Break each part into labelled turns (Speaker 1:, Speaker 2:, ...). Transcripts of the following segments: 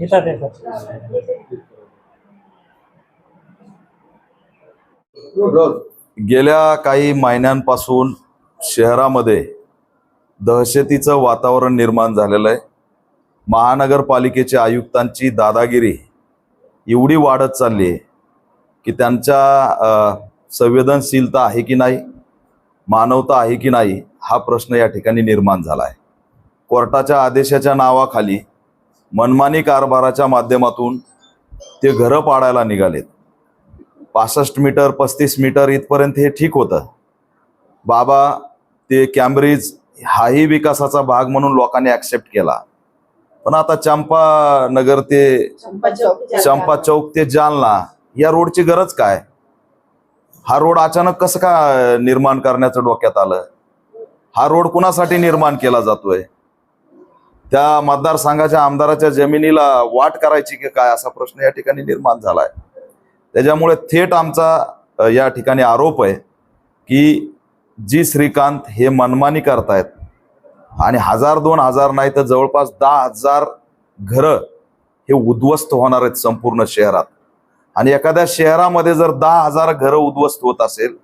Speaker 1: येतात येतात.
Speaker 2: गेल्या काही महिन्यांपासून शहरामध्ये दहशतीचं वातावरण निर्माण झालेलं आहे. महानगरपालिकेच्या आयुक्तांची दादागिरी एवढी वाढत चालली आहे की त्यांच्या संवेदनशीलता आहे की नाही मानवता आहे की नाही हा प्रश्न या ठिकाणी निर्माण झाला आहे. कोर्टाच्या आदेशाच्या नावाखाली मनमानी कारभाराच्या माध्यमातून ते घरं पाडायला निघालेत. पासष्ट मीटर पस्तीस मीटर इथपर्यंत हे ठीक होतं. बाबा ते कॅम्ब्रिज हाही विकासाचा भाग म्हणून लोकांनी ऍक्सेप्ट केला. पण आता चंपा नगर ते चंपा चौक ते जालना या रोडची गरज काय? हा रोड अचानक कसं का निर्माण करण्याचं डोक्यात आलं? हा रोड कुणासाठी निर्माण केला जातोय? त्या मतदारसंघाच्या आमदाराच्या जमिनीला वाट करायची की काय असा प्रश्न या ठिकाणी निर्माण झालाय. त्याच्यामुळे थेट आमचा या ठिकाणी आरोप आहे की जी श्रीकांत हे मनमानी करतायत आणि हजार दोन हजार नाही तर जवळपास दहा हजार घरं हे उद्ध्वस्त होणार आहेत संपूर्ण शहरात. आणि एखाद्या शहरामध्ये जर दहा हजार घरं उद्ध्वस्त होत असेल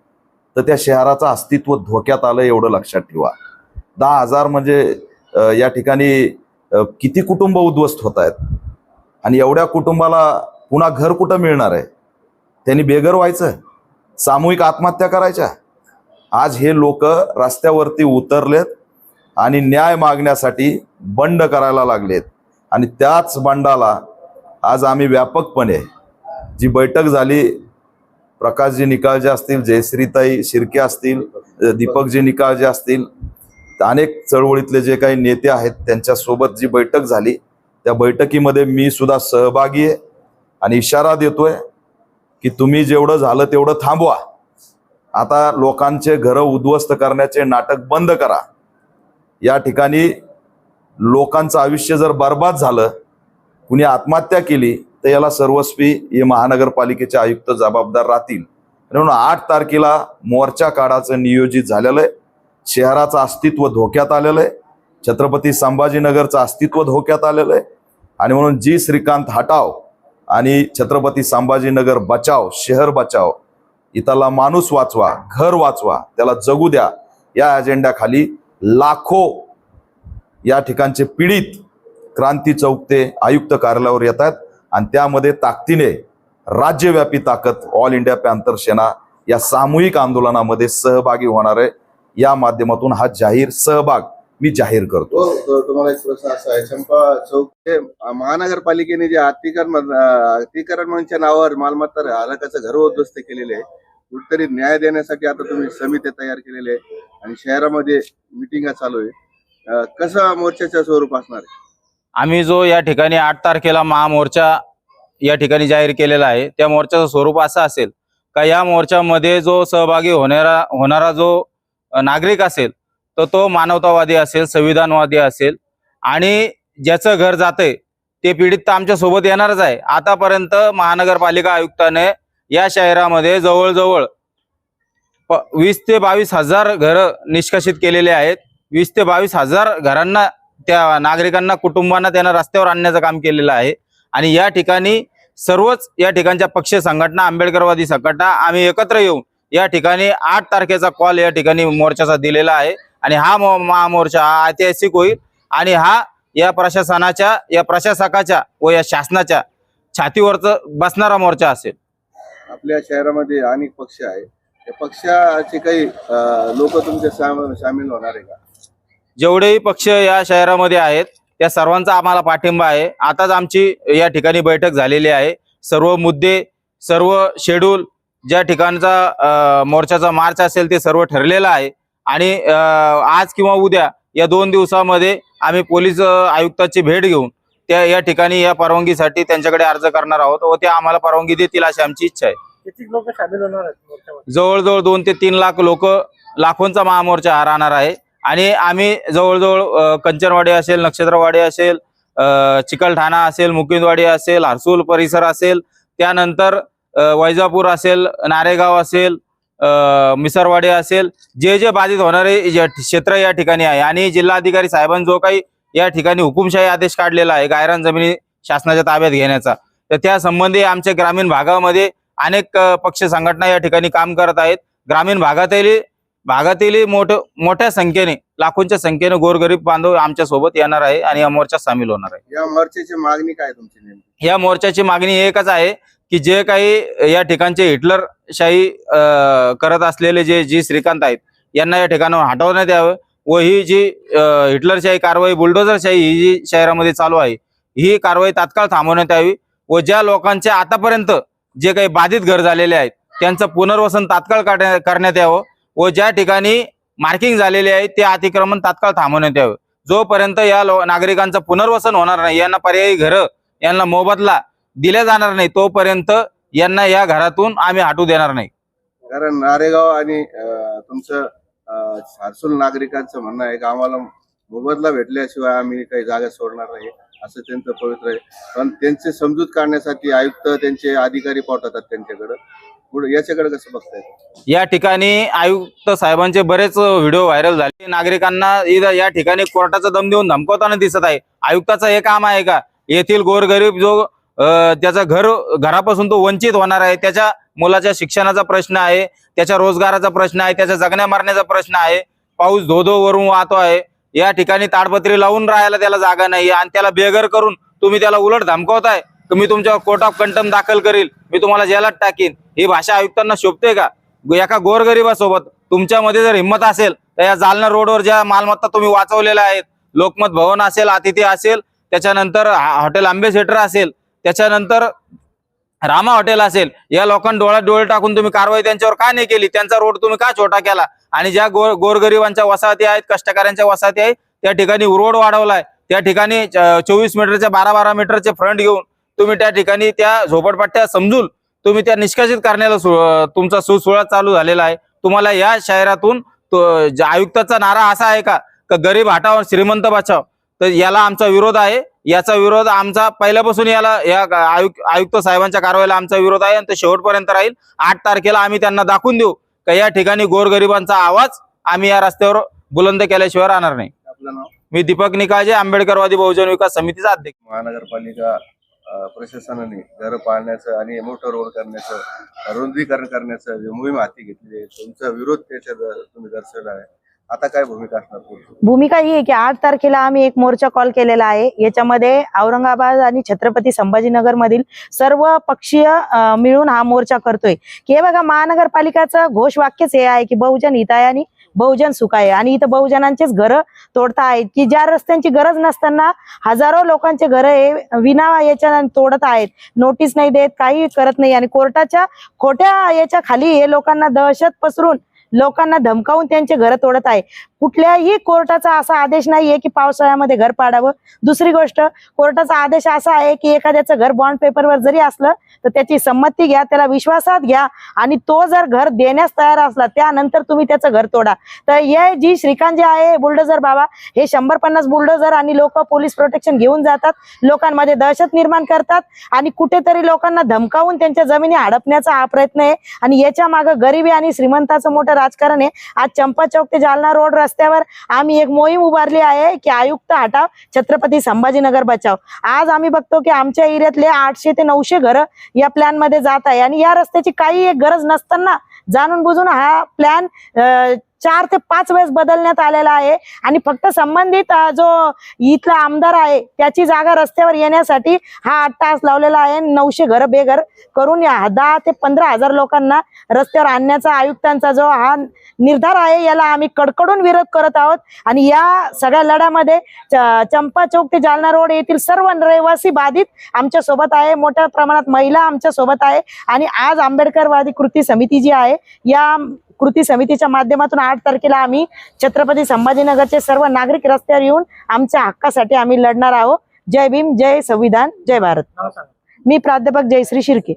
Speaker 2: तर त्या शहराचं अस्तित्व धोक्यात आलं एवढं लक्षात ठेवा. दहा हजार म्हणजे या ठिकाणी किती कुटुंब उद्ध्वस्त होत आहेत आणि एवढ्या कुटुंबाला पुन्हा घर कुठं मिळणार आहे? त्यांनी बेघर व्हायचं? सामूहिक आत्महत्या करायच्या? आज हे लोक रस्त्यावरती उतरलेत आणि न्याय मागण्यासाठी बंड करायला लागलेत. आणि त्याच बंडाला आज आम्ही व्यापकपणे जी बैठक झाली प्रकाशजी निकाळजे असतील जयश्रीताई शिर्के असतील दीपकजी निकाळजे असतील अनेक चळवळीतले जे काही नेते आहेत त्यांच्यासोबत जी बैठक झाली त्या बैठकीमध्ये मी सुद्धा सहभागी आहे आणि इशारा देतोय की तुम्ही जेवढं झालं तेवढं थांबवा. आता लोकांचे घरं उद्ध्वस्त करण्याचे नाटक बंद करा. या ठिकाणी लोकांचं आयुष्य जर बर्बाद झालं कुणी आत्महत्या केली तर याला सर्वस्वी हे महानगरपालिकेचे आयुक्त जबाबदार राहतील. म्हणून आठ तारखेला मोर्चा काढाचं नियोजित झालेलं आहे. शहराचं अस्तित्व धोक्यात आलेलं आहे. छत्रपती संभाजीनगरचं अस्तित्व धोक्यात आलेलं आहे. आणि म्हणून जी श्रीकांत हटाव आणि छत्रपती संभाजीनगर बचाव शहर बचाव इथला माणूस वाचवा घर वाचवा त्याला जगू द्या या अजेंड्याखाली लाखो या ठिकाणचे पीडित क्रांती चौक ते आयुक्त कार्यालयावर येत आहेत. आणि त्यामध्ये ताकदीने राज्यव्यापी ताकद ऑल इंडिया पॅन्थर सेना या सामूहिक आंदोलनामध्ये सहभागी होणार आहे. या माध्यमातून हा जाहीर सहभाग मी जाहीर करतो.
Speaker 3: तो तो तुम्हाला एक प्रश्न असा आहे चंपा चौक हे महानगरपालिकेने जे अतिक्रमण अतिक्रमणच्या नावावर मालमत्ता हलकाचं घर उद्ध्वस्त केलेले आहे कुठतरी न्याय देण्यासाठी आता तुम्ही समिती तयार केलेली आहे आणि शहरामध्ये मिटिंगा चालू आहे. कसं मोर्चाचं स्वरूप असणार आहे?
Speaker 4: आम्ही जो या ठिकाणी आठ तारखेला महामोर्चा या ठिकाणी जाहीर केलेला आहे त्या मोर्चाचं स्वरूप असं असेल का या मोर्चामध्ये जो सहभागी होणारा होणारा जो नागरिक असेल तर तो मानवतावादी असेल संविधानवादी असेल. आणि ज्याचं घर जातंय ते पीडित तर आमच्यासोबत येणारच आहे. आतापर्यंत महानगरपालिका आयुक्ताने या शहरामध्ये जवळजवळ प- वीस ते बावीस हजार घरं निष्कासित केलेले आहेत. वीस ते बावीस हजार घरांना त्या नागरिकांना कुटुंबांना त्यांना रस्त्यावर आणण्याचं काम केलेलं आहे. आणि या ठिकाणी सर्वच या ठिकाणच्या पक्ष संघटना आंबेडकरवादी संघटना आम्ही एकत्र येऊन या ठिकाणी आठ तारखेचा कॉल या ठिकाणी मोर्चाचा दिलेला आहे. आणि हा मो- महामोर्चा हा ऐतिहासिक होईल. आणि हा या प्रशासनाच्या या प्रशासकाच्या व या शासनाच्या छातीवरच बसणारा मोर्चा असेल.
Speaker 3: आपल्या शहरामध्ये अनेक पक्ष आहे. त्या पक्षाचे काही लोक तुमच्या साम- सामील होणार आहे का?
Speaker 4: जेवढेही पक्ष या शहरामध्ये आहेत त्या सर्वांचा आम्हाला पाठिंबा आहे. आताच आमची या ठिकाणी बैठक झालेली आहे. सर्व मुद्दे सर्व शेड्यूल ज्या ठिकाणचा मोर्चाचा मार्च असेल ते सर्व ठरलेलं आहे. आणि आज किंवा उद्या या दोन दिवसामध्ये आम्ही पोलीस आयुक्ताची भेट घेऊन त्या या ठिकाणी या परवानगीसाठी त्यांच्याकडे अर्ज करणार आहोत व ते आम्हाला परवानगी देतील अशी आमची इच्छा आहे. जवळजवळ दोन ते तीन लाख लोक लाखोंचा महामोर्चा हा राहणार आहे. आणि आम्ही जवळजवळ कंचनवाडी असेल नक्षत्रवाडी असेल चिकलठाणा असेल मुकिंदवाडी असेल हरसूल परिसर असेल त्यानंतर वैजापूर असेल नारेगाव असेल मिसरवाडी असेल जे जे बाधित होणारे क्षेत्र या ठिकाणी आहे आणि जिल्हाधिकारी साहेबांनी जो काही या ठिकाणी हुकुमशाही आदेश काढलेला आहे गायरान जमिनी शासनाच्या ताब्यात घेण्याचा. तर त्या संबंधी आमच्या ग्रामीण भागामध्ये अनेक पक्ष संघटना या ठिकाणी काम करत आहेत. ग्रामीण भागातील भागातील मोठ मोठ्या संख्येने लाखोंच्या संख्येने गोरगरीब बांधव आमच्यासोबत येणार आहे आणि या मोर्चात सामील होणार आहे.
Speaker 3: या मोर्चाची मागणी काय तुमची नेमकी?
Speaker 4: या मोर्चाची मागणी एकच आहे की जे काही या ठिकाणचे हिटलरशाही करत असलेले जे जी श्रीकांत आहेत यांना या ठिकाणावर हटवण्यात यावं व ही जी हिटलरशाही कारवाई बुलडोझरशाही ही जी शहरामध्ये चालू आहे ही कारवाई तात्काळ थांबवण्यात यावी व ज्या लोकांचे आतापर्यंत जे काही बाधित घर झालेले आहेत त्यांचं पुनर्वसन तात्काळ करण्यात यावं व ज्या ठिकाणी मार्किंग झालेले आहे ते अतिक्रमण तात्काळ थांबवण्यात यावं. जोपर्यंत या नागरिकांचं पुनर्वसन होणार नाही यांना पर्यायी घरं यांना मोबदला दिल्या जाणार नाही तोपर्यंत यांना या घरातून आम्ही हटू देणार नाही.
Speaker 3: कारण नारेगाव आणि तुमचं सारसूल नागरिकांचं म्हणणं आहे की आम्हाला मोबदला भेटल्याशिवाय आम्ही काही जागा सोडणार नाही असं त्यांचं पवित्र आहे. पण त्यांचे समजूत काढण्यासाठी आयुक्त त्यांचे अधिकारी पाठवतात त्यांच्याकडं. पुढे याच्याकडे कसं बघताय?
Speaker 4: या ठिकाणी आयुक्त साहेबांचे बरेच व्हिडिओ व्हायरल झाले. नागरिकांना इथं या ठिकाणी कोर्टाचा दम देऊन धमकवताना दिसत आहे. आयुक्ताचं हे काम आहे का? येथील गोरगरीब जो त्याचा घर घरापासून तो वंचित होणार आहे. त्याच्या मुलाच्या शिक्षणाचा प्रश्न आहे. त्याच्या रोजगाराचा प्रश्न आहे. त्याच्या जगण्या मारण्याचा प्रश्न आहे. पाऊस धो धो वरून वाहतो आहे. या ठिकाणी ताडपत्री लावून राहायला त्याला जागा नाही आणि त्याला बेघर करून तुम्ही त्याला उलट धमकवताय. मी तुमच्यावर कोर्ट ऑफ कंटम दाखल करील. मी तुम्हाला जेलात टाकीन. ही भाषा आयुक्तांना शोभते का? एका गोरगरिबासोबत तुमच्यामध्ये जर हिंमत असेल तर या जालना रोडवर ज्या मालमत्ता तुम्ही वाचवलेल्या आहेत लोकमत भवन असेल अतिथी असेल त्याच्यानंतर हॉटेल आंबेसेटर असेल त्याच्यानंतर रामा हॉटेल असेल या लोकांना डोळ्यात डोळे टाकून तुम्ही कारवाई त्यांच्यावर का नाही केली? त्यांचा रोड तुम्ही का छोटा केला? आणि ज्या गोर गोरगरिबांच्या वसाहती आहेत कष्टकऱ्यांच्या वसाहती आहेत त्या ठिकाणी रोड वाढवलाय. त्या ठिकाणी चोवीस मीटरचे बारा बारा मीटरचे फ्रंट घेऊन तुम्ही त्या ठिकाणी त्या झोपडपट्ट्या समजून तुम्ही त्या निष्कासित करण्याला तुमचा सुसुळा चालू झालेला आहे. तुम्हाला या शहरातून आयुक्ताचा नारा असा आहे का? गरीब हटाव श्रीमंत बचाव? तर याला आमचा विरोध आहे. याचा विरोध आमचा पहिल्यापासून याला या आयुक्त आयुक्त साहेबांच्या कारवाईला आमचा विरोध आहे आणि तो शेवटपर्यंत राहील. आठ तारखेला आम्ही त्यांना दाखवून देऊ. का या ठिकाणी गोरगरिबांचा आवाज आम्ही या रस्त्यावर बुलंद केल्याशिवाय राहणार नाही.
Speaker 3: आपलं नाव?
Speaker 4: मी दीपक निकाळजे आंबेडकरवादी बहुजन विकास समितीचा अध्यक्ष.
Speaker 3: महानगरपालिका प्रशासनाने घर पाळण्याचं आणि मोठं रोड करण्याचं रुंदीकरण करण्याचं जे मोहीम हाती घेतली आहे तुमचा विरोध त्याच्यात तुम्ही दर्शवला आहे. आता काय भूमिका असणार
Speaker 5: भूमिका ही आहे की आठ तारखेला आम्ही एक मोर्चा कॉल केलेला आहे. याच्यामध्ये औरंगाबाद आणि छत्रपती संभाजीनगर मधील सर्व पक्षीय मिळून हा मोर्चा करतोय. की हे बघा महानगरपालिकाचं घोषवाक्यच हे आहे की बहुजन हिताय बहुजन सुख आहे. आणि इथं बहुजनांचेच घरं तोडता आहेत. की ज्या रस्त्यांची गरज नसताना हजारो लोकांचे घरं हे विना याच्या तोडत आहेत. नोटीस नाही देत काही करत नाही. आणि कोर्टाच्या खोट्या याच्या खाली हे लोकांना दहशत पसरून लोकांना धमकावून त्यांचे घर तोडत आहे. कुठल्याही कोर्टाचा असा आदेश नाहीये की पावसाळ्यामध्ये घर पाडावं. दुसरी गोष्ट कोर्टाचा आदेश असा आहे की एखाद्याचं घर बॉन्ड पेपरवर जरी असलं तर त्याची संमती घ्या त्याला विश्वासात घ्या आणि तो जर घर देण्यास तयार असला त्यानंतर तुम्ही त्याचं घर तोडा. तर हे जी श्रीकांत जे आहे बुलडोझर बाबा हे शंभर पन्नास बुलडोझर आणि लोक पोलीस प्रोटेक्शन घेऊन जातात लोकांमध्ये दहशत निर्माण करतात आणि कुठेतरी लोकांना धमकावून त्यांच्या जमिनी हडपण्याचा हा प्रयत्न आहे. आणि याच्या मागे गरिबी आणि श्रीमंताचं मोठं राजकारण आहे आज चंपा चौक ते जालना रोड रस्त्यावर आम्ही एक मोहीम उभारली आहे की आयुक्त हटाव छत्रपती संभाजीनगर बचाव. आज आम्ही बघतो की आमच्या एरियातले आठशे ते नऊशे घरं या प्लॅनमध्ये जात आहे. आणि या रस्त्याची काही एक गरज नसताना जाणून बुजून हा प्लॅन चार ते पाच वेळेस बदलण्यात आलेला आहे. आणि फक्त संबंधित जो इथला आमदार आहे त्याची जागा रस्त्यावर येण्यासाठी हा आठ तास लावलेला आहे. नऊशे घर बेघर करून या दहा ते पंधरा हजार लोकांना रस्त्यावर आणण्याचा आयुक्तांचा जो हा निर्धार आहे याला आम्ही कडकडून विरोध करत आहोत. आणि या सगळ्या लढ्यामध्ये च- चंपा चौक ते जालना रोड येथील सर्व रहिवासी बाधित आमच्यासोबत आहे. मोठ्या प्रमाणात महिला आमच्यासोबत आहे. आणि आज आंबेडकरवादी कृती समिती जी आहे या कृती समितीच्या माध्यमातून आठ तारखेला आम्ही छत्रपती संभाजीनगरचे सर्व नागरिक रस्त्यावर येऊन आमच्या हक्कासाठी आम्ही लढणार आहोत. जय भीम जय संविधान जय भारत. मी प्राध्यापक जयश्री शिर्के.